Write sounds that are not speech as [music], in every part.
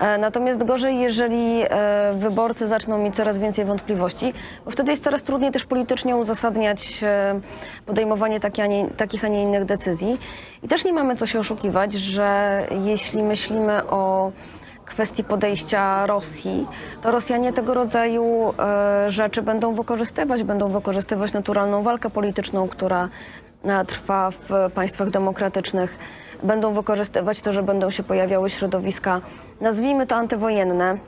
E, Natomiast gorzej, jeżeli e, wyborcy zaczną mieć coraz więcej wątpliwości, bo wtedy jest coraz trudniej też politycznie uzasadniać e, podejmowanie a nie, takich, a nie innych decyzji. I też nie mamy co się oszukiwać, że jeśli myślimy o kwestii podejścia Rosji, to Rosjanie tego rodzaju rzeczy będą wykorzystywać, będą wykorzystywać naturalną walkę polityczną, która trwa w państwach demokratycznych. Będą wykorzystywać to, że będą się pojawiały środowiska, nazwijmy to antywojenne.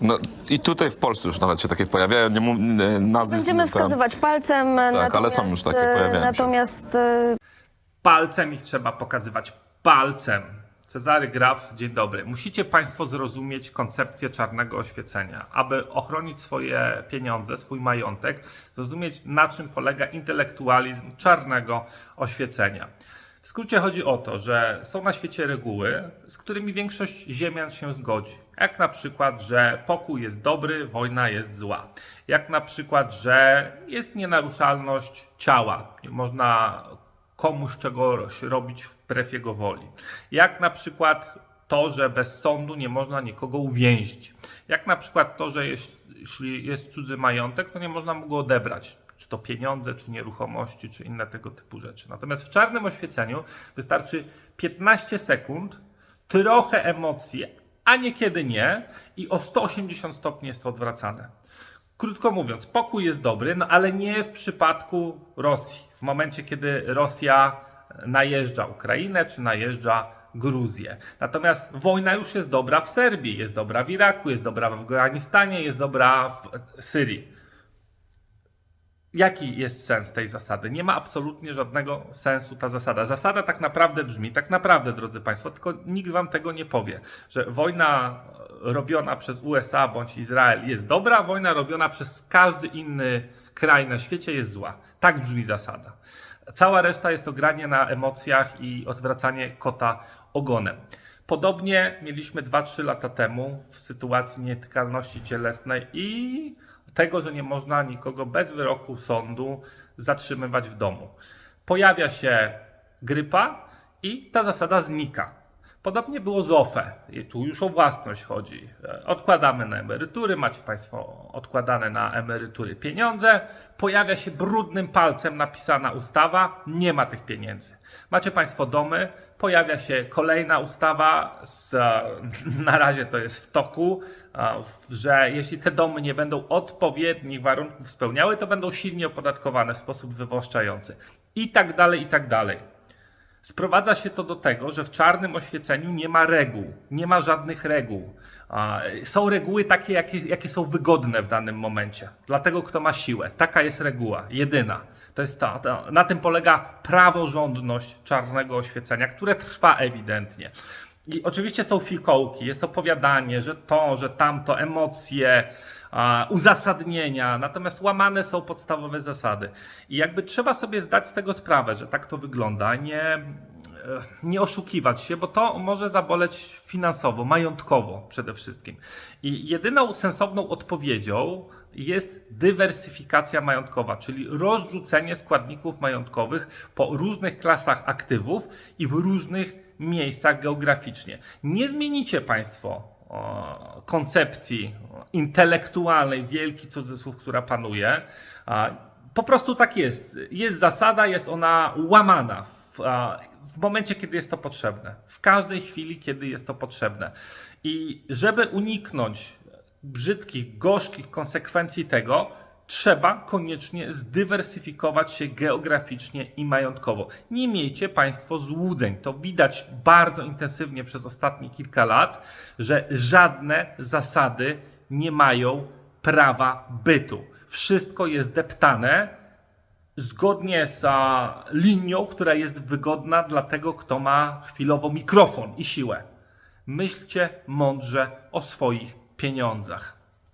No i tutaj w Polsce już nawet się takie pojawiają. Nie mów, nie, Będziemy wskazywać palcem, Tak, ale są już takie, pojawiają się. Natomiast e, Palcem ich trzeba pokazywać. Palcem. Cezary Graf, dzień dobry. Musicie Państwo zrozumieć koncepcję czarnego oświecenia. Aby ochronić swoje pieniądze, swój majątek, zrozumieć na czym polega intelektualizm czarnego oświecenia. W skrócie chodzi o to, że są na świecie reguły, z którymi większość ziemian się zgodzi. Jak na przykład, że pokój jest dobry, wojna jest zła. Jak na przykład, że jest nienaruszalność ciała. Można komuś czegoś robić wbrew jego woli. Jak na przykład to, że bez sądu nie można nikogo uwięzić. Jak na przykład to, że jeśli jest cudzy majątek, to nie można mu go odebrać. Czy to pieniądze, czy nieruchomości, czy inne tego typu rzeczy. Natomiast w czarnym oświeceniu wystarczy 15 sekund, trochę emocji, a niekiedy nie, i o 180 stopni jest to odwracane. Krótko mówiąc, pokój jest dobry, no ale nie w przypadku Rosji. W momencie, kiedy Rosja najeżdża Ukrainę czy najeżdża Gruzję. Natomiast wojna już jest dobra w Serbii, jest dobra w Iraku, jest dobra w Afganistanie, jest dobra w Syrii. Jaki jest sens tej zasady? Nie ma absolutnie żadnego sensu ta zasada. Zasada tak naprawdę brzmi, tak naprawdę, drodzy Państwo, tylko nikt Wam tego nie powie, że wojna robiona przez USA bądź Izrael jest dobra, wojna robiona przez każdy inny kraj na świecie jest zła. Tak brzmi zasada. Cała reszta jest to granie na emocjach i odwracanie kota ogonem. Podobnie mieliśmy 2-3 lata temu w sytuacji nietykalności cielesnej i tego, że nie można nikogo bez wyroku sądu zatrzymywać w domu. Pojawia się grypa i ta zasada znika. Podobnie było z OFE. I tu już o własność chodzi. Odkładamy na emerytury, macie Państwo odkładane na emerytury pieniądze. Pojawia się brudnym palcem napisana ustawa, nie ma tych pieniędzy. Macie Państwo domy, pojawia się kolejna ustawa, z, [laughs] na razie to jest w toku, że jeśli te domy nie będą odpowiednich warunków spełniały, to będą silnie opodatkowane w sposób wywłaszczający. I tak dalej, i tak dalej. Sprowadza się to do tego, że w czarnym oświeceniu nie ma reguł, nie ma żadnych reguł. Są reguły takie, jakie, jakie są wygodne w danym momencie. Dlatego, kto ma siłę. Taka jest reguła, jedyna. To jest ta, na tym polega praworządność czarnego oświecenia, które trwa ewidentnie. I oczywiście są fikołki, jest opowiadanie, że to, że tamto, emocje, uzasadnienia, natomiast łamane są podstawowe zasady. I jakby trzeba sobie zdać z tego sprawę, że tak to wygląda, nie, nie oszukiwać się, bo to może zaboleć finansowo, majątkowo przede wszystkim. I jedyną sensowną odpowiedzią jest dywersyfikacja majątkowa, czyli rozrzucenie składników majątkowych po różnych klasach aktywów i w różnych miejscach geograficznie. Nie zmienicie Państwo koncepcji intelektualnej, wielki cudzysłów, która panuje. Po prostu tak jest. Jest zasada, jest ona łamana w, w momencie, kiedy jest to potrzebne. W każdej chwili, kiedy jest to potrzebne. I żeby uniknąć brzydkich, gorzkich konsekwencji tego, trzeba koniecznie zdywersyfikować się geograficznie i majątkowo. Nie miejcie Państwo złudzeń. To widać bardzo intensywnie przez ostatnie kilka lat, że żadne zasady nie mają prawa bytu. Wszystko jest deptane zgodnie z linią, która jest wygodna dla tego, kto ma chwilowo mikrofon i siłę. Myślcie mądrze o swoich pieniądzach.